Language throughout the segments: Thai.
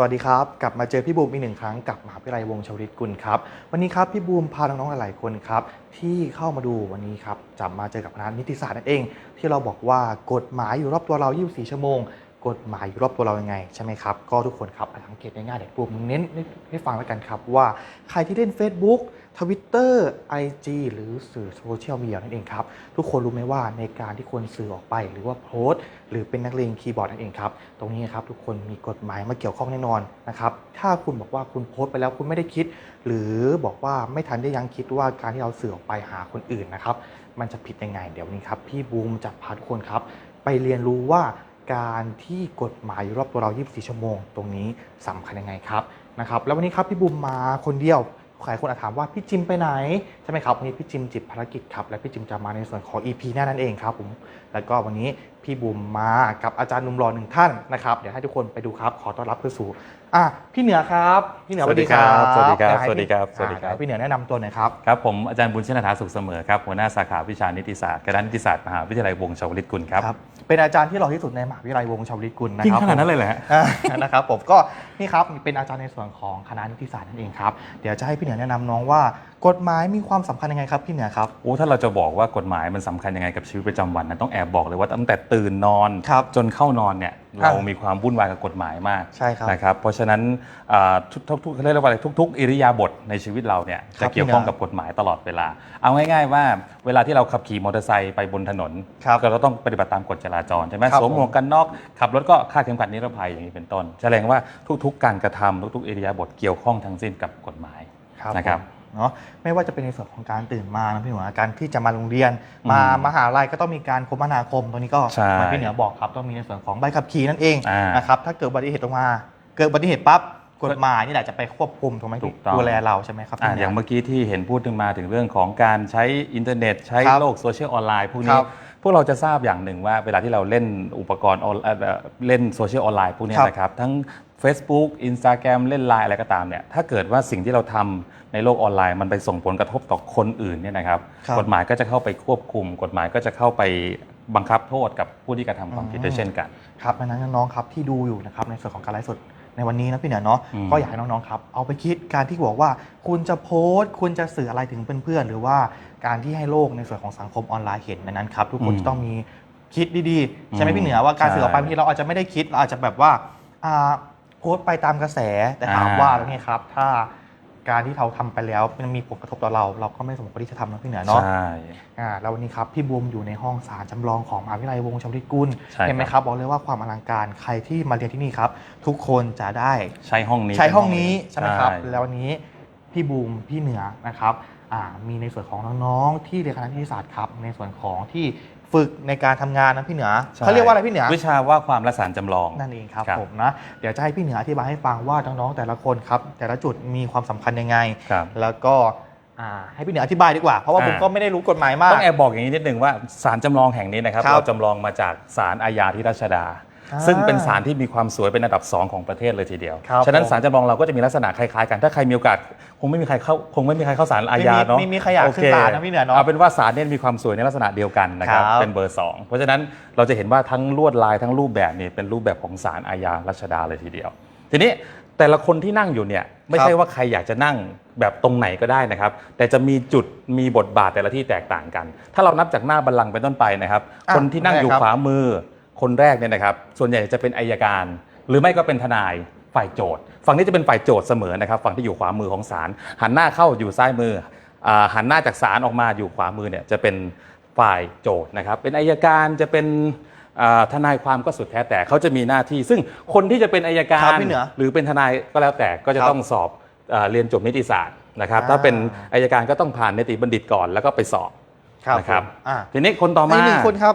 สวัสดีครับ กลับมาเจอพี่บูมอีกหนึ่งครั้งกับมหาวิทยาลัยวงชวริตกุลครับ วันนี้ครับพี่บูมพาน้องๆหลายๆคนครับ ที่เข้ามาดูวันนี้ครับจะมาเจอกับคณะนิติศาสตร์นั่นเอง ที่เราบอกว่ากฎหมายอยู่รอบตัวเรา 24 ชั่วโมง กฎหมายอยู่รอบตัวเรายังไงใช่ไหมครับ ก็ทุกคนครับสังเกตง่ายๆเดี๋ยวบูมเน้นให้ฟังแล้วกันครับว่าใครที่เล่น Facebook Twitter IG หรือสื่อโซเชียลมีเดียนั่นเองครับ ทุกคนรู้ไหมว่าในการที่คนสื่อออกไป หรือว่าโพสต์ หรือเป็นนักเลงคีย์บอร์ดนั่นเองครับ ตรงนี้ครับทุกคนมีกฎหมายมาเกี่ยวข้องแน่นอนนะครับ ถ้าคุณบอกว่าคุณโพสต์ไปแล้วคุณไม่ได้คิด หรือบอกว่าไม่ทันได้ยังคิดว่าการที่เราสื่อออกไปหาคนอื่นนะครับ มันจะผิดยังไง เดี๋ยวนี้ครับพี่บูมจะพาทุกคนครับ ไปเรียนรู้ว่าการที่กฎหมายอยู่รอบตัวเรา 24 ชั่วโมง ตรงนี้สำคัญยังไงครับนะครับ แล้ววันนี้ครับพี่บูมมาคนเดียว หลายคนอาจถามว่าพี่จิมไปไหน ใช่ไหมครับ วันนี้พี่จิมจิตภารกิจครับ และพี่จิมจะมาในส่วนของ EP หน้านั่นเองครับผมแล้วก็วันนี้พี่บูมมากับอาจารย์หนุ่มรอหนึ่งท่านนะครับเดี๋ยวให้ทุกคนไปดูครับ ขอต้อนรับเข้าสู่อะพี่เหนือครับพี่เหนือสวัสดีครับสวัสดีครับเยวให้สวัสดีครับพี่สวัสดีครับอะเยวให้พี่เหนือแนะนำตัวหน่อยครับครับผมอาจารย์บุญชนธาสุขเสมอครับหัวหน้าสาขาวิชานิติศาสตร์คณะนิติศาสตร์มหาวิทยาลัยวงศ์ชาวลิตกุลครับครับ เป็นอาจารย์ที่หล่อที่สุดในมหาวิทยาลัยวงศ์ชาวลิตกุลนะจริงครับขนาดนั้นเลยเหรอฮะอ่านะครับผมก็นี่ครับเป็นอาจารย์ในส่วนของคณะนิติศาสตร์นั่นเองครับเดี๋ยวจะให้พี่เหนือแนะนำน้องว่ากฎหมายมีความสำคัญยังไงครับพี่เหนือครับโอ้ถ้าเราจะบอกว่ากฎหมายมันสำคัญยังไงกับชีวิตประจำวันนะต้องแอบบอกเลยว่าตั้งแต่ตื่นนอนครับจนเข้านอนเนี่ยครัเราบมีความวุ่นวายกับกฎหมายมากใช่ครับนะครับเพราะฉะนั้นอ่าทุกทุกทุกเขาเรียกว่าอะไรทุก ๆ อิริยาบถในชีวิตเราเนี่ยครัจะบเกี่ยวข้องพี่นะกับกฎหมายตลอดเวลา เอาง่ายๆว่าเวลาที่เราขับขี่มอเตอร์ไซค์ไปบนถนนครับเราก็ต้องปฏิบัติตามกฎจราจรใช่ไหมครับสวมหมวกกันน็อกขับรถก็คาดเข็มขัดนิรภัยอย่างนี้เป็นต้นแสดงว่าทุก ๆ การกระทำทุก ๆ อิริยาบถเกี่ยวข้องทั้งสิ้นกับกฎหมายครับนะครับผม เนาะไม่ว่าจะเป็นในส่วนของการตื่นมานะพี่เหนือการที่จะมาโรงเรียน มาอืมมหาลัยก็ต้องมีการคมนาคมตรงนี้ก็ใช่เหมือนพี่เหนือบอกครับต้องมีในส่วนของใบขับขี่นั่นเองอ่าน นะครับถ้าเกิดอุบัติเหตุออกมา เกิดอุบัติเหตุปั๊บกฎหมายนี่แหละจะไปควบคุมถูกไหมถูกต้อง ดูแลเราใช่ไหมครับอะพี่เหนื อย่างเมื่อกี้ที่เห็นพูดถึงมาถึงเรื่องของการใช้อินเทอร์เน็ต ใช้ครับโลกโซเชียลออนไลน์พวกคนี้ รับพวกเราจะทราบอย่างหนึ่งว่าเวลาที่เราเล่นอุปกรณ์ออนเอ่อเล่นโซเชียลออนไลน์พวกนี้ครับนะครับ ทั้ง Facebook Instagram เล่นไลน์อะไรก็ตามเนี่ยถ้าเกิดว่าสิ่งที่เราทำในโลกออนไลน์ มันไปส่งผลกระทบต่อคนอื่นเนี่ยนะครับครับกฎหมายก็จะเข้าไปควบคุม กฎหมายก็จะเข้าไปบังคับโทษกับผู้ที่กระทำความผิดด้วยเช่นกันครับดังนั้นน้องๆครับที่ดูอยู่นะครับในส่วนของการไลฟ์สดในวันนี้นะพี่เหนือเนาะอืมก็อยากให้น้องๆครับเอาไปคิดการที่บอกว่าคุณจะโพสต์ คุณจะสื่ออะไรถึงเพื่อนๆหรือว่าการที่ให้โลกในส่วนของสังคมออนไลน์เห็นดังนั้นครับทุกคนจะต้องมีคิดดีๆใช่ไหมอืมพี่เหนือว่าการสื่อออกไปใช่บางทีเราอาจจะไม่ได้คิดเราอาจจะแบบว่าอ่า โพสต์ไปตามกระแสแต่ถามอ่าว่าเป็นไงครับ ถ้าการที่เราทำไปแล้วมันมีผลกระทบต่อเรา เราก็ไม่สมควรที่จะทำนะพี่เหนือเนาะใช่อ่าแล้ววันนี้ครับพี่บูมอยู่ในห้องศาลจำลองของมหาวิทยาลัยวงศ์ชวลิตกุลใช่เห็นไหมครับครับบอกเลยว่าความอลังการใครที่มาเรียนที่นี่ครับ ทุกคนจะได้ใช้ห้องนี้ใช้ห้องเป็นี้ใช่ไหมครับใช่แล้ววันนี้พี่บูมพี่เหนือนะครับอ่ามีในส่วนของน้องๆที่เรียนคณะนิติศาสตร์ครับ ในส่วนของที่ ฝึกในการทำงานนะพี่เหนือใช่เขาเรียกว่าอะไรพี่เหนือวิชาว่าความและสารจำลอง นั่นเองครับครับ ผมนะเดี๋ยวจะให้พี่เหนืออธิบายให้ฟังว่าน้องๆแต่ละคนครับ แต่ละจุดมีความสำคัญยังไง ครับ แล้วก็อ่าให้พี่เหนืออธิบายดีกว่า เพราะว่าอ่า ผมก็ไม่ได้รู้กฎหมายมาก ต้องแอบบอกอย่างนี้นิดนึงว่าศาลจำลองแห่งนี้นะครับครับ เราจำลองมาจากศาลอาญาที่รัชดาอ่า ซึ่งเป็นศาลที่มีความสวยเป็นอันดับ 2 ของประเทศเลยทีเดียว ครับฉะนั้นผมศาลจำลองเราก็จะมีลักษณะคล้ายๆกัน ถ้าใครมีโอกาสคงไม่มีใครเข้าคงไม่มีใครเข้าศาลอาญาเนาะไม่มีไม่มีใครอยากขึ้นโศาลนะพี่เหนือเนาะเอาเป็นว่าศาลเนี่ยมีความสวยในลักษณะเดียวกันนะครับครับ เป็นเบอร์ 2 เพราะฉะนั้นเราจะเห็นว่าทั้งลวดลายทั้งรูปแบบนี่เป็นรูปแบบของศาลอาญารัชดาเลยทีเดียว ทีนี้แต่ละคนที่นั่งอยู่เนี่ยไม่ใช่ว่าใครอยากจะนั่งแบบตรงไหนก็ได้นะครับ แต่จะมีจุดมีบทบาทแต่ละที่แตกต่างกัน ถ้าเรานับจากหน้าบัลลังก์เป็นต้นไปนะครับ อะคนที่นั่งอยู่ได้ครับ ขวามือ คนแรกเนี่ยนะครับ ส่วนใหญ่จะเป็นอายการ หรือไม่ก็เป็นทนายฝ่ายโจทย์ ฝั่งนี้จะเป็นฝ่ายโจทย์เสมอนะครับ ฝั่งที่อยู่ขวามือของศาลหันหน้าเข้าอยู่ซ้ายมืออ่าหันหน้าจากศาลออกมาอยู่ขวามือเนี่ยจะเป็นฝ่ายโจทย์นะครับ เป็นอายการจะเป็นอ่าทนายความก็สุดแท้แต่เขาจะมีหน้าที่ ซึ่งคนที่จะเป็นอายกาครัรบพี่เหนือหรือเป็นทนายก็แล้วแต่ก็จะครับต้องสอบเอ่อเรียนจบนิติศาสตร์นะครับอ่าถ้าเป็นอายการก็ต้องผ่านนิติบัณฑิตก่อนแล้วก็ไปสอบนะครับผมอ่าทีนี้คนต่อมาอีกหนึ่งคนครับ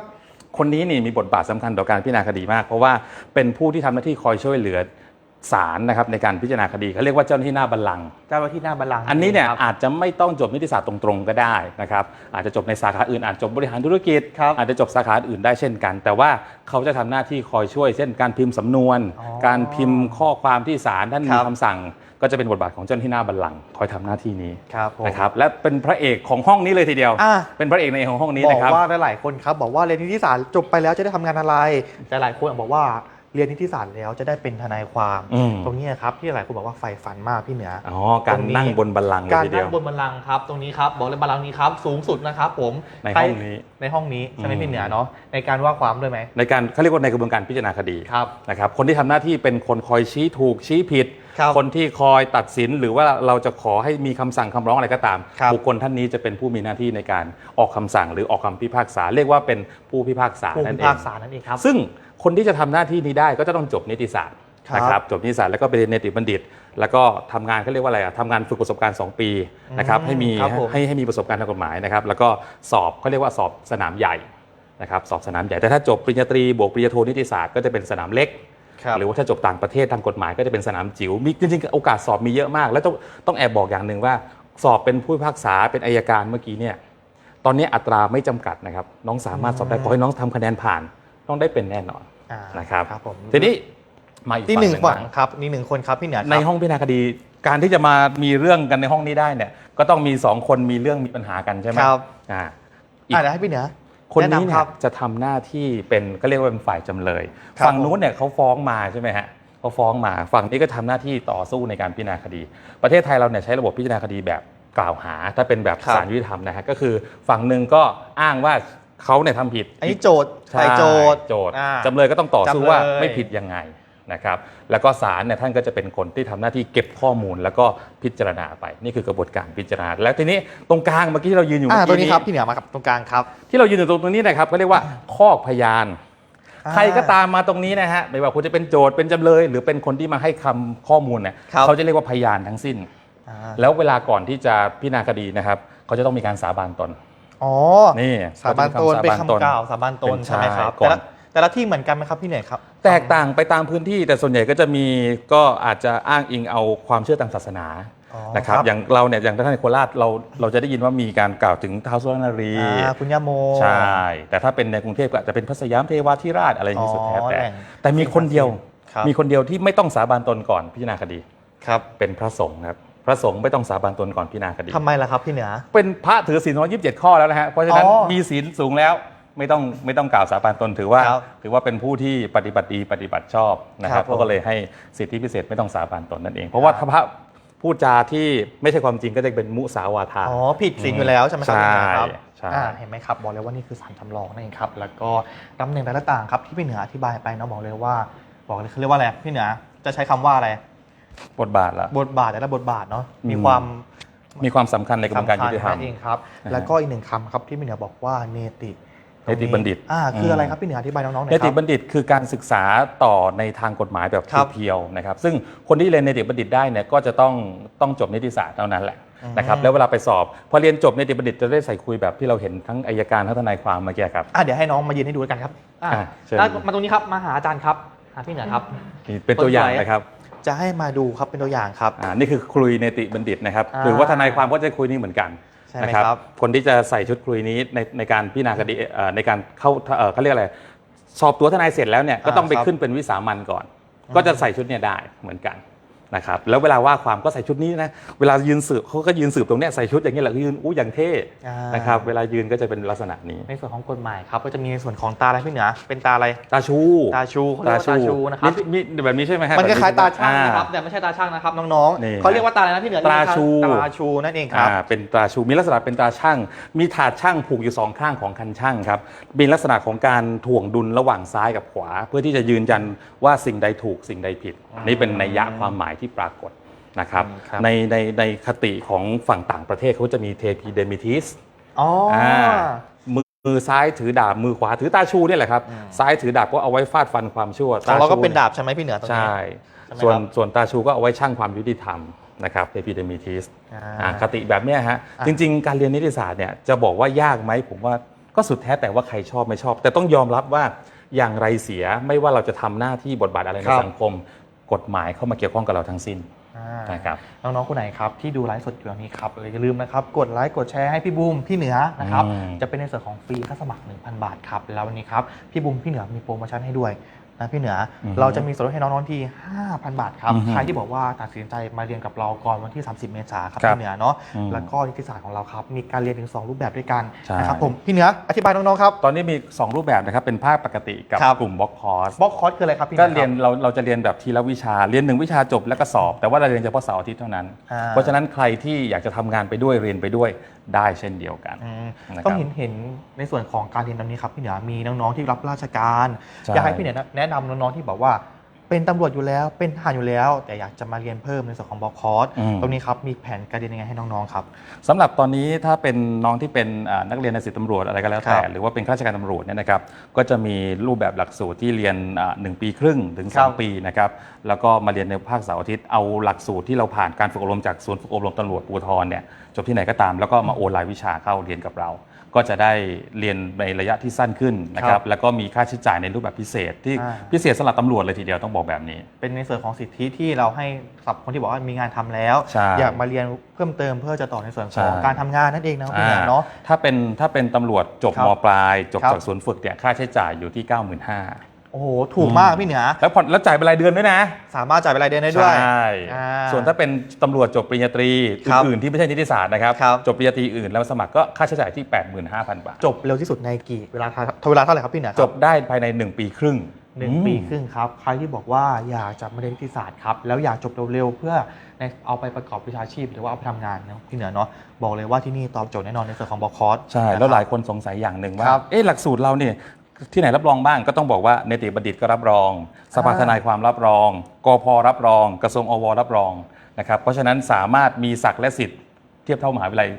คนนี้นี่มีบทบาทสำคัญต่อการพิจารณาคดีมาก เพราะว่าเป็นผู้ที่ทำหน้าที่คอยช่วยเหลือ ศาลนะครับในการพิจารณาคดีเขาเรียกว่าเจ้าหน้าที่หน้าบัลลังก์เจ้าหน้าที่หน้าบัลลังก์อันนี้เนี่ยครับอาจจะไม่ต้องจบนิติศาสตร์ตรงๆก็ได้นะครับอาจจะจบในสาขาอื่นอาจจบบริหารธุรกิจครับอาจจะจบสาขาอื่นได้เช่นกัน แต่ว่าเขาจะทำหน้าที่คอยช่วย เช่น การพิมพ์สำนวนอ๋อการพิมพ์ข้อความที่ศาลท่านคมีรับคำสั่ง ก็จะเป็นบทบาทของเจ้าหน้าที่หน้าบัลลังก์คอยทำหน้าที่นี้ครับผมนะครับและเป็นพระเอกของห้องนี้เลยทีเดียวอะเป็นพระเอกในของห้องนี้บอนะกครับว่าหลายๆคนครับบอกว่าเรียนนิติศาสตร์จบไปแล้วจะได้ทำงานอะไรแต่หลายคนบอกว่า เรียนนิติศาสตร์แล้วจะได้เป็นทนายความ อืม ตรงนี้ครับที่หลายคนบอกว่าใฝ่ฝันมากพี่เหนืออ๋อ การตรงนี้นั่งบนบัลลังก์เลยการทีเดีนั่ยวงบนบัลลังก์ครับ ตรงนี้ครับบอกเลยบัลลังก์นี้ครับ สูงสุดนะครับผมในใครห้องนี้ในห้องนี้ใช่ไหมอืม พี่เหนือเนาะในการว่าความด้วยไหมในการเขาเรียกว่าในกระบวนการพิจารณาคดีครับ นะครับ คนที่ทำหน้าที่เป็นคนคอยชี้ถูกชี้ผิด ครับคนที่คอยตัดสินหรือว่าเราจะขอให้มีคำสั่งคำร้องอะไรก็ตามครับ บุคคลท่านนี้จะเป็นผู้มีหน้าที่ในการออกคำสั่งหรือออกคำพิพากษา เรียกว่าเป็นผู้พิพากษาผู้นั่พินเอพางกษานั่นเองครับ ซึ่ง คนที่จะทำหน้าที่นี้ได้ก็จะต้องจบนิติศาสตร์ครับนะครับจบนิติศาสตร์แล้วก็ไปเรียนเนติบัณฑิต แล้วก็ทำงานเขาเรียกว่าอะไรอะทำงานฝึกประสบการณ์ 2 ปีนะครับอืมให้มีครับผมให้ให้มีประสบการณ์ทางกฎหมายนะครับแล้วก็สอบเขาเรียกว่าสอบสนามใหญ่นะครับสอบสนามใหญ่แต่ถ้าจบปริญญาตรีบวกปริญญาโทนิติศาสตร์ก็จะเป็นสนามเล็กครับหรือว่าถ้าจบต่างประเทศทางกฎหมายก็จะเป็นสนามจิ๋วมีจริงๆ โอกาสสอบมีเยอะมาก แล้วต้องต้องแอบบอกอย่างหนึ่งว่า สอบเป็นผู้พิพากษาเป็นอายการเมื่อกี้เนี่ยตอนนี้อัตราไม่จำกัดนะครับน้องสามารถสอบได้อืมขอให้น้องทำคะแนนผ่าน ต้องได้เป็นแน่นอนอ่า นะครับครับผมทีนี้มาอีกที่หนึ่งฝั่ฝั่งงหนึ่งครับนี่หนึ่งคนครับพี่เหนือครับในห้องพิจารณาคดี การที่จะมามีเรื่องกันในห้องนี้ได้เนี่ย ก็ต้องมีสองคนมีเรื่องมีปัญหากันใช่ไหมครับอ่าอีกอ่าเดี๋ยวให้พี่เหนือคนนี้แนะเนี่ครัยบจะทำหน้าที่เป็นก็เรียกว่าเป็นฝ่ายจำเลยครับฝั่งนู้นเนี่ยเขาฟ้องมาใช่ไหมฮะเขาฟ้องมาฝั่งนี้ก็ทำหน้าที่ต่อสู้ในการพิจารณาคดี ประเทศไทยเราเนี่ยใช้ระบบพิจารณาคดีแบบกล่าวหา ถ้าเป็นแบบครับศาลยุติธรรมนะฮะก็คือฝั่งหนึ่งก็อ้างว่า เขาเนี่ยทำผิดอันนี้โจทย์ใช่ฝ่ายโจทย์โจทย์อ่า จำเลยก็ต้องต่อสู้จำเลย ว่าไม่ผิดยังไงนะครับ แล้วก็ศาลเนี่ยท่านก็จะเป็นคนที่ทำหน้าที่เก็บข้อมูลแล้วก็พิจารณาไปนี่คือกระบวนการพิจารณา แล้วทีนี้ตรงกลางเมื่อกี้ที่เรายืนอยู่อ่าเมื่อตัวกี้นี้นี้ครับพี่เหนือมากับตรงกลางครับ ที่เรายืนอยู่ตรงนี้นะครับเขาเรียกว่าข้อพยาน อ่าใครก็ตามมาตรงนี้นะฮะไม่ว่าคุณจะเป็นโจทย์เป็นจำเลย หรือเป็นคนที่มาให้คำข้อมูลเนี่ยครับ เขาจะเรียกว่าพยานทั้งสิ้น อ่าแล้วเวลาก่อนที่จะพิจารณาคดีนะครับเขาจะต้องมีการสาบานตน อ๋อนี่สาบานตนขจะเป็นมีำสบคำกล่าวสาบานตนเป็นใช่ไหมครับก่อนแต่ละแต่ละที่เหมือนกันไหมครับพี่เหนือครับ แตกต่างไปตามพื้นที่แต่ส่วนใหญ่ก็จะมีก็อาจจะอ้างอิงเอาความเชื่อทางศาสนาอ๋อนะครับครับอย่างเราเนี่ยอย่างท่านในโคราชเราเราจะได้ยินว่ามีการกล่าวถึงท้าวสุรนารีอ่าคุณย่าโมใช่แต่ถ้าเป็นในกรุงเทพก็อาจจะเป็นพระสยามเทวาธิราชอะไรอย่างนี้สุดแท้อ๋อแต่แหล่งแต่มีคนเดียวครับมีคนเดียวที่ไม่ต้องสาบานตนก่อนพิจารณาคดีครับเป็นพระสงฆ์ครับ พระสงฆ์ไม่ต้องสาบานตนก่อนพิจารณาคดี ทำไมล่ะครับพี่เหนือ เป็นพระถือศีล127ข้อแล้วนะฮะ เพราะฉะนั้นอ๋อมีศีลสูงแล้วไม่ต้องไม่ต้องกล่าวสาบานตนถือว่า ครับถือว่าเป็นผู้ที่ปฏิบัติดีปฏิบัติชอบนะคครัรับบผมเขาก็เลยให้สิทธิพิเศษไม่ต้องสาบานตนนั่นเอง เพราะว่าถ้าพระพูดจาที่ไม่ใช่ความจริงก็จะเป็นมุสาวาทา อ๋อผิดศีลอยู่แล้วใช่ไหมครับใช่พี่เหนือครับใช่ อ่าเห็นไหมครับบอกเลยว่านี่คือสารจำลองนั่นเองครับ แล้วก็ตำแหน่งแต่ละต่างครับที่พี่เหนืออธิบายไปเนาะบอกเลยว่า บอกเลยเขาเรียกว่าอะไรพี่เหนือจะใช้คำว่าอะไร บทบาทละบทบาทแต่ละบทบาทเนาะมีอืมความมีความสำคัญในกระบวนการยุติธรรมนั่นเองครับนะฮะแล้วก็อีกหนึ่งคำครับที่พี่เหนือบอกว่าเนติเนติบัณฑิตอ่าคืออะไรอืมครับพี่เหนืออธิบายน้องๆหน่อยเนคติรับบัณฑิตคือการศึกษาต่อในทางกฎหมายแบบครับเพียวๆนะครับ ซึ่งคนที่เรียนเนติบัณฑิตได้เนี่ยก็จะต้องต้องจบนิติศาสตร์เท่านั้นแหละอืมนะครับแล้วเวลาไปสอบพอเรียนจบเนติบัณฑิตจะได้ใส่คุยแบบที่เราเห็นทั้งอายการทั้งทนายความเมื่อกี้ครับอะเดี๋ยวให้น้องมายืนให้ดูแล้วกันครับอะอะเชิญแล้วมาตรงนี้ครับมาหาอาจารย์ครับหาพี่เหนือครับนี่เป็นตัวอย่างนะครับ จะให้มาดูครับเป็นตัวอย่างครับ อ่านี่คือคลุยเนติบัณฑิตนะครับ อ่าหรือว่าทนายความก็จะคุยนี้เหมือนกันใช่ไหมนะครับ คนที่จะใส่ชุดคลุยนี้ในในการพิจารณาคดีเอ่อในการเข้าเอ่อเขาเรียกอะไรสอบตัวทนายเสร็จแล้วเนี่ยก็ต้องไปอ่าครับ ขึ้นเป็นวิสามันก่อน ก็จะใส่ชุดเนี่ยได้เหมือนกัน นะครับแล้วเวลาว่าความก็ใส่ชุดนี้นะเวลายืนสืบเขาก็ยืนสืบตรงเนี้ยใส่ชุดอย่างนี้แหละยืนอู้อย่างเท่อ่านะครับเวลายืนก็จะเป็นลักษณะนี้ ในส่วนของกฎหมายครับก็จะมีในส่วนของตาอะไรพี่เหนือเป็นตาอะไร ตาชูตาชูเขาเรียกว่าตาชูนะครับ มีมีแบบนี้ใช่ไหมฮะมันคล้ายๆตาช่างอ่นะครับแต่ไม่ใช่ตาช่างนะครับน้องนี่ๆเขาเรียกว่าตาอะไรนะพี่เหนือตราชู ตาชูนั่นเองครับ อ่าเป็นตราชูมีลักษณะเป็นตราช่าง มีถาดช่างผูกอยู่สองข้างของคันช่างครับมีลักษณะของการถ่วงดุลระหว่างซ้ายกับขวา เพื่อที่จะยืนยันว่าสิ่งใดถูกสิ่งใดผิด นี่เป็นนัยยะความหมายที่ปรากฏนะครับอืมครับ ในในในคติของฝั่งต่างประเทศเขาจะมีเทพีเดมิทิสอ๋ออ มือมือซ้ายถือดาบมือขวาถือตาชูเนี่ยแหละครับ อืม ซ้ายถือดาบก็เอาไว้ฟาดฟันความชั่วของเราก็ชูเป็นยดาบใช่ไหมพี่เหนือตรงนี้ ใช่ ใช่ไหมส่วนครับส่วนตาชูก็เอาไว้ชั่งความยุติธรรมนะครับเอพิเดมิทิสอ่าคติแบบเนี้ยฮะอะ จริง ๆ การเรียนนิติศาสตร์เนี่ยจะบอกว่ายากไหมผมว่าก็สุดแท้แต่ว่าใครชอบไม่ชอบ แต่ต้องยอมรับว่าอย่างไรเสียไม่ว่าเราจะทำหน้าที่บทบาทอะไรในครับสังคม กฎหมายเข้ามาเกี่ยวข้องกับเราทั้งสิ้นอ่านะครับน้องๆคนไหนครับที่ดูไลฟ์สดอยู่ตรงนี้ครับอย่าลืมนะครับกดไลค์กดแชร์ให้พี่บูมพี่เหนือนะครับอืมจะเป็นในส่วนของฟรีค่าสมัคร 1,000 บาทครับแล้ววันนี้ครับพี่บูมพี่เหนือมีโปรโมชั่นให้ด้วย นะพี่เหนือออฮึเราจะมีส่วนลดให้น้องๆที่ 5,000 บาทครับ อือฮึใครที่บอกว่าตัดสินใจมาเรียนกับเราก่อนวันที่ 30 เมษายนครับครับพี่เหนือเนาะอืมแล้วก็นิติศาสตร์ของเราครับมีการเรียนถึง 2 รูปแบบด้วยกันใช่ นะครับผมพี่เหนืออธิบายน้องๆครับ ตอนนี้มี 2 รูปแบบนะครับเป็นภาคปกติกับครับ กลุ่มบล็อกคอร์สบล็อกคอร์สคืออะไรครับพี่หก็อคบ เรียนเราเราจะเรียนแบบทีละวิชาเรียนหนึ่งวิชาจบแล้วก็สอบ แต่ว่าเราเรียนเฉพาะเสาร์อาทิตย์เท่านั้น อ่า เพราะฉะนั้นใครที่อยากจะทำงานไปด้วยเรียนไปด้วยได้เช่นเดียวกันอืมนะครับต้องเห็นเห็นในส่วนของการเรียนตอนนี้ครับพี่เหนือมีน้องๆที่รับราชการใช่อยากให้พี่เหนือแนะนำน้องๆที่บอกว่า เป็นตำรวจอยู่แล้ว เป็นทหารอยู่แล้ว แต่อยากจะมาเรียนเพิ่มในส่วนของบล็อกคอร์สอืม ตรงนี้ครับมีแผนการเรียนยังไงให้น้องๆครับ สำหรับตอนนี้ถ้าเป็นน้องที่เป็นอ่านักเรียนในสิบตำรวจอะไรก็แล้วแต่ ครับหรือว่าเป็นข้าราชการตำรวจเนี่ยนะครับก็จะมีรูปแบบหลักสูตรที่เรียนอ่าหนึ่งปีครึ่งถึงครับ3ปีนะครับแล้วก็มาเรียนในภาคเสาร์อาทิตย์เอาหลักสูตรที่เราผ่านการฝึกอบรมจากศูนย์ฝึกอบรมตำรวจปูทรเนี่ยจบที่ไหนก็ตาม แล้วก็มาโอนรายวิชาเข้าเรียนกับเรา ก็จะได้เรียนในระยะที่สั้นขึ้นนะคครัรับบแล้วก็มีค่าใช้จ่ายในรูปแบบพิเศษที่อ่า พิเศษสำหรับตำรวจเลยทีเดียวต้องบอกแบบนี้ เป็นในส่วนของสิทธิที่เราให้สำหรับคนที่บอกว่ามีงานทำแล้ว ใช่อยากมาเรียนเพิ่มเติมเพื่อจะต่อในส่วนของใช่ การทำงานนั่นเองนะครับพี่เหนืออ่าเนาะ ถ้าเป็นถ้าเป็นตำรวจจบครับมปลาย จบครับ จากศูนย์ฝึกเนี่ยค่าใช้จ่ายอยู่ที่ 95,000 โอ้โหถูกมากพี่เหนือแล้วผ่อนแล้วจ่ายเป็นรายเดือนด้วยนะ สามารถจ่ายเป็นรายเดือนได้ด้วย ใช่ อ่าส่วนถ้าเป็นตำรวจจบปริญญาตรีครับอื่นๆที่ไม่ใช่นิติศาสตร์นะครับ ครับ จบปริญญาตรีอื่นแล้วสมัครก็ค่าใช้จ่ายที่ 85,000 บาท จบเร็วที่สุดในกี่เวลาเวลาเท่าไหร่ครับพี่เหนือคจรับ บได้ภายใน 1 ปีครึ่ง หนึ่งอืม ปีครึ่งครับ ใครที่บอกว่าอยากจะมาเรียนนิติศาสตร์ครับ แล้วอยากจบเร็วๆเพื่อในเอาไปประกอบวิชาชีพ หรือว่าเอาไปทำงานนะพี่เหนือเนาะบอกเลยว่าที่นี่ตอบโจทย์แน่นอนในส่วนของบอคอร์ส ใช่ แล้วหลายคนสงสัยอย่างหนึ่งว่า ครับเอ๊ะหลักสูตรเราเนี่ยที่ไหนรับรองบ้างก็ต้องบอกว่าเนติบัณฑิตก็รับรอง สภาอ่า ทนายความรับรองกพรับรอง กระทรวงอวรับรองนะครับเพราะฉะนั้นสามารถมีศักดิ์และสิทธิ์เทียบเท่ามหาวิทยาลัย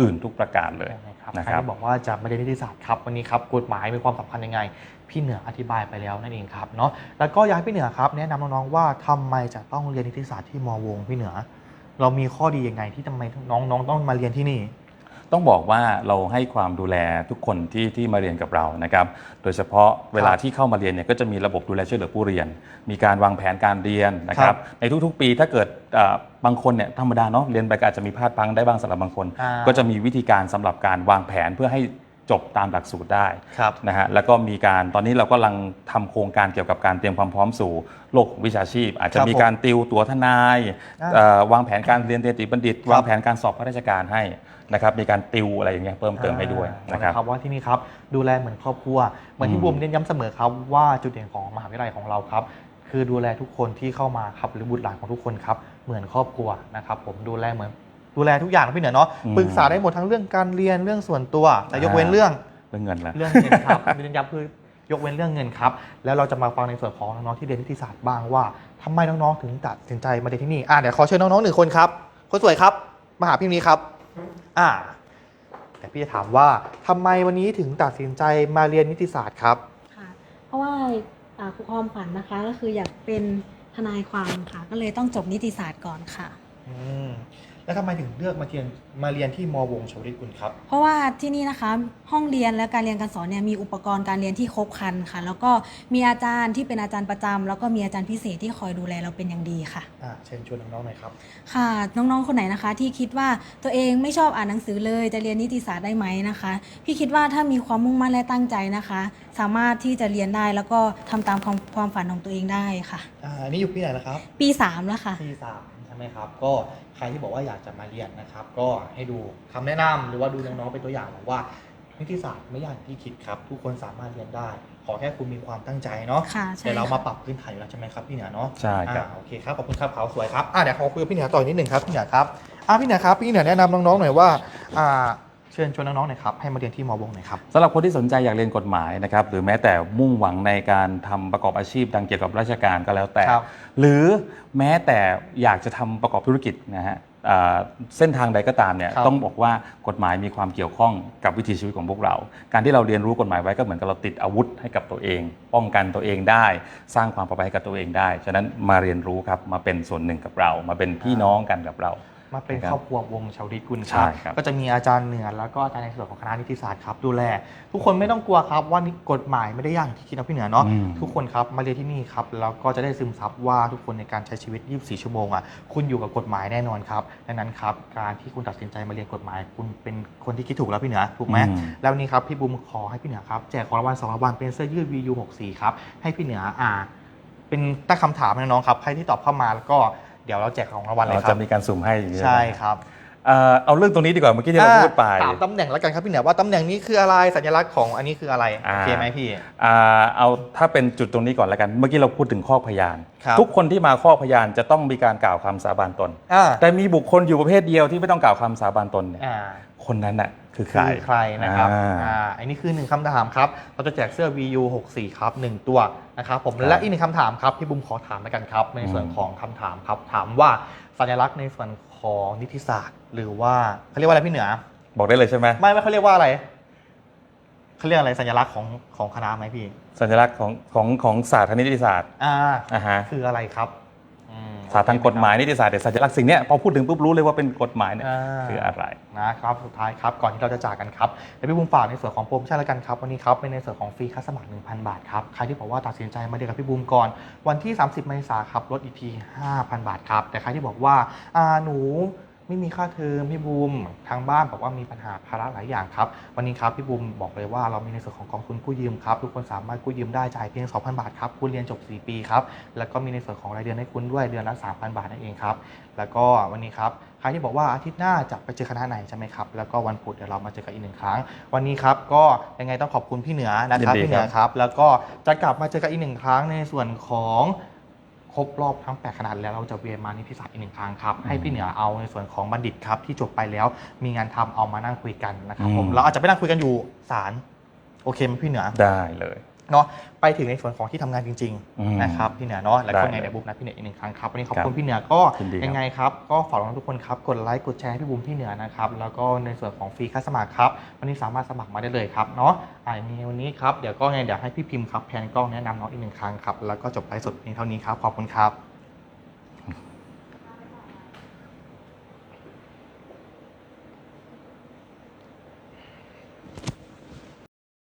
อื่นทุกประการเลยนะครับนะใครครับที่บอกว่าจะมาเรียนนิติศาสตร์ครับวันนี้ครับกฎหมายมีความสำคัญยังไง พี่เหนืออธิบายไปแล้วนั่นเองครับเนาะแล้วก็อยากให้พี่เหนือครับแนะนำน้องๆว่าทำไมจะต้องเรียนนิติศาสตร์ที่มวงพี่เหนือ เรามีข้อดียังไงที่ทำไมน้องๆต้องมาเรียนที่นี่ ต้องบอกว่าเราให้ความดูแลทุกคนที่ที่มาเรียนกับเรานะครับ โดยเฉพาะเวลาที่เข้ามาเรียนเนี่ยก็จะมีระบบดูแลช่วยเหลือผู้เรียน มีการวางแผนการเรียนนะคครัรับบในทุกๆปีถ้าเกิดอ่าบางคนเนี่ยธรรมดาเนาะเรียนไปก็อาจจะมีพลาดพลังได้บ้างสำหรับบางคนอ่าก็จะมีวิธีการสำหรับการวางแผนเพื่อให้ จบตามหลักสูตรได้ครับนะฮะแล้วก็มีการตอนนี้เราก็กำลังทำโครงการเกี่ยวกับการเตรียมความพร้อมสู่โลกวิชาชีพ อาจจะครับมีการติวตัวทนายอ่าเอ่อวางแผนการเรียนเตรียมติบัณฑิตครับวางแผนการสอบข้าราชการให้นะครับมีการติวอะไรอย่างเงี้ยเพิ่มเติมให้ด้วยอ่านะครับครับว่าที่นี่ครับดูแลเหมือนครอบครัวเหมือนที่อืมบูมเน้นย้ำเสมอครับว่าจุดเด่นของมหาวิทยาลัยของเราครับคือดูแลทุกคนที่เข้ามาครับหรือบุตรหลานของทุกคนครับเหมือนครอบครัวนะครับผมดูแลเหมือน ดูแลทุกอย่างนะพี่เหนือเนาะอืมปรึกษาได้หมดทั้งเรื่องการเรียนเรื่องส่วนตัว แต่ยกเว้นเรื่องเรื่องเงินละเรื่องเงินครับเน้นย้ำคือยกเว้นเรื่องเงินครับ แล้วเราจะมาฟังในส่วนของน้องๆที่เรียนนิติศาสตร์บ้างว่าทำไมน้องๆถึงตัดสินใจมาเรียนที่นี่อ่าเดี๋ยวขอเชิญน้องๆหนึ่งคนครับ คนสวยครับมาหาพี่นี้ครับ อ่า แต่พี่จะถามว่าทำไมวันนี้ถึงตัดสินใจมาเรียนนิติศาสตร์ครับค่ะเพราะว่าอ่าครูความฝันนะคะ ก็คืออยากเป็นทนายความค่ะ ก็เลยต้องจบนิติศาสตร์ก่อนค่ะอืม แล้วทำไมถึงเลือกมาเรียนมาเรียนที่มวงชวลิตกุลครับ เพราะว่าที่นี่นะคะห้องเรียนและการเรียนการสอนเนี่ยมีอุปกรณ์การเรียนที่ครบครันค่ะ แล้วก็มีอาจารย์ที่เป็นอาจารย์ประจำแล้วก็มีอาจารย์พิเศษที่คอยดูแลเราเป็นอย่างดีค่ะ อ่าเชิญชวนน้องๆหน่อยครับ ค่ะ น้องๆ คนไหนนะคะที่คิดว่าตัวเองไม่ชอบอ่านหนังสือเลยจะเรียนนิติศาสตร์ได้ไหมนะคะ พี่คิดว่าถ้ามีความมุ่งมั่นและตั้งใจนะคะ สามารถที่จะเรียนได้แล้วก็ทำตามความความฝันของตัวเองได้ค่ะ อ่าอันนี่อยู่ปีไหนนะครับปีสามแล้วค่ะ ปีสามใช่ ไหมครับ ก็ใครที่บอกว่าอยากจะมาเรียนนะครับ ก็ให้ดูคำแนะนำหรือว่าดูน้องๆเป็นตัวอย่างบอกว่านิติศาสตร์ไม่ยากอย่างที่คิดครับ ทุกคนสามารถเรียนได้ ขอแค่คุณมีความตั้งใจเนาะค่ะใช่แต่เราค่ะมาปรับพื้นฐานอยู่แล้วใช่ไหมครับพี่เหนือเนาะใช่ครับอ่าโอเคครับขอบคุณครับขาวสวยครับอ่าเดี๋ยวขอคุยกับพี่เหนือต่ออีกนิดหนึ่งครับพี่เหนือครับอ่าพี่เหนือครับพี่เหนือแนะนำน้องๆหน่อยว่าอ่า เชิญชวนน้องๆหน่อยครับให้มาเรียนที่มวงหน่อยครับสำหรับคนที่สนใจอยากเรียนกฎหมายนะครับหรือแม้แต่มุ่งหวังในการทำประกอบอาชีพดังเกี่ยวกับราชการก็แล้วแต่ ครับ หรือแม้แต่อยากจะทำประกอบธุรกิจนะฮะอ่าเส้นทางใดก็ตามเนี่ยครับ ต้องบอกว่ากฎหมายมีความเกี่ยวข้องกับวิถีชีวิตของพวกเรา การที่เราเรียนรู้กฎหมายไว้ก็เหมือนกับเราติดอาวุธให้กับตัวเอง ป้องกันตัวเองได้ สร้างความปลอดภัยให้กับตัวเองได้ ฉะนั้นมาเรียนรู้ครับมาเป็นส่วนหนึ่งกับเรา มาเป็นพี่น้องกันกับเรา มาเป็นนะครับครอบครัววงชาวริตกุลคใช่รับครับ ก็จะมีอาจารย์เหนือแล้วก็อาจารย์ในส่วนของคณะนิติศาสตร์ครับดูแล ทุกคนไม่ต้องกลัวครับว่านี่กฎหมายไม่ได้ยากอย่างที่คิดนะพี่เหนือเนาะอืมทุกคนครับมาเรียนที่นี่ครับแล้วก็จะได้ซึมซับว่าทุกคนในการใช้ชีวิต 24 ชั่วโมงอะคุณอยู่กับกฎหมายแน่นอนครับดังนั้นครับการที่คุณตัดสินใจมาเรียนกฎหมาย คุณเป็นคนที่คิดถูกแล้วพี่เหนือถูกไหมอืมแล้ววันนี้ครับพี่บุมขอให้พี่เหนือครับแจกของรางวัลสองรางวัลเป็นเสื้อยืด VU 64 ครับให้พี่เหนืออ่าเป็นตั้งคำถามให้น้องๆครับใครที่ตอบเข้ามาแล้วก็ เดี๋ยวเราแจกของรางวัลเลยเราครัจะบมีการสุ่มให้อย่างนี้ใช่นะครับเอ่อเอาเรื่องตรงนี้ดีกว่าเมื่อกี้ที่เราพูดไป อ่าถามตำแหน่งแล้วกันครับพี่เหนือว่าตำแหน่งนี้คืออะไรสัญลักษณ์ของอันนี้คืออะไรอ่า โอเคไหมพี่ อ่าเอาถ้าเป็นจุดตรงนี้ก่อนแล้วกัน เมื่อกี้เราพูดถึงข้อพยาน ครับ ทุกคนที่มาข้อพยานจะต้องมีการกล่าวคำสาบานตน อ่าแต่มีบุคคลอยู่ประเภทเดียวที่ไม่ต้องกล่าวคำสาบานตนเนี่ยอ่า คนนั้นน่ะคือใครคือใครนะครับอ่าอ่าอันนี้คือหนึ่งคำถามครับ เราจะแจกเสื้อ VU 64ครับหนึ่งตัวนะครับผมครับและอีกหนึ่งคำถามครับพี่บุมขอถามแล้วกันครับ ในส่วนอืมของคำถามครับถามว่าสัญลักษณ์ในส่วนของนิติศาสตร์ หรือว่าเขาเรียกว่าอะไรพี่เหนือ บอกได้เลยใช่ไหมไม่ไม่เขาเรียกว่าอะไรเขาเรียกอะไรสัญลักษณ์ของของคณะไหมพี่ สัญลักษณ์ของของของศาสตร์ทางนิติศาสตร์อ่าอ่าฮะคืออะไรครับอืม ศาสตร์ทางกฎหมายนิติศาสตร์แต่สัญลักษณ์สิ่งเนี้ยพอพูดถึงปุ๊บรู้เลยว่าเป็นกฎหมายเนี่ยอ่า คืออะไร นะครับสุดท้ายครับก่อนที่เราจะจากกันครับเดี๋ยวพี่บุ้มฝากในส่วนของโปรโมชั่นแล้วกันครับวันนี้ครับเป็นในส่วนของฟรีคัสสมัคร 1,000 บาทครับใครที่บอกว่าตัดสินใจมาเรียนกับพี่บุ้มก่อน วันที่ 30 เมษายนครับลดอีกที 5,000 บาทครับแต่ใครที่บอกว่าอ่าหนู ไม่มีค่าเทอมพี่บูมทางบ้านบอกว่ามีปัญหาภาระหลายอย่างครับ วันนี้ครับพี่บูมบอกเลยว่าเรามีในส่วนของกองทุนกู้ยืมครับทุกคนสามารถกู้ยืมได้จ่ายเพียง 2,000 บาทครับคุณเรียนจบ 4 ปีครับแล้วก็มีในส่วนของรายเดือนให้คุณด้วยเดือนละ 3,000 บาทนั่นเองครับแล้วก็วันนี้ครับใครที่บอกว่าอาทิตย์หน้าจะไปเจอคณะไหนใช่ไหมครับแล้วก็วันพุธเดี๋ยวเรามาเจอกันอีกหนึ่งครั้ง วันนี้ครับก็ยังไงต้องขอบคุณพี่เหนือนะครับยินดีพี่เหนือครับครับแล้วก็จะกลับมาเจอกันอีกหนึ่งครั้งในส่วนของ ครบรอบทั้ง8คณะแล้วเราจะเวียนมานิติศาสตร์อีกหนึ่งครั้งครับ ให้พี่เหนือเอาในส่วนของบัณฑิตครับที่จบไปแล้ว มีงานทำเอามานั่งคุยกันนะครับผมเราอาจจะไปนั่งคุยกันอยู่ศาลโอเคไหมพี่เหนือได้เลย เนาะไปถึงในส่วนของที่ทำงานจริงอืมๆนะครับพี่เหนือเนาะแล้วก็ได้ไงเลยเดี๋ยวบุ๊มนัดพี่เหนืออีกหนึ่งครั้งครับวันนี้ขอบครับคุณพี่เหนือก็ยินดีครับยังไงครับก็ฝากน้องทุกคนครับกดไลค์กดแชร์ให้พี่บุ๋มพี่เหนือนะครับแล้วก็ในส่วนของฟรีค่าสมัครครับวันนี้สามารถสมัครมาได้เลยครับเนาะอ่ามีวันนี้ครับเดี๋ยวก็ไงเดี๋ยวให้พี่พิมพ์ครับแพนกล้องแนะนำน้องอีกหนึ่งครั้งครับแล้วก็จบไลฟ์สดเพียงเท่านี้ครับขอบคุณครับ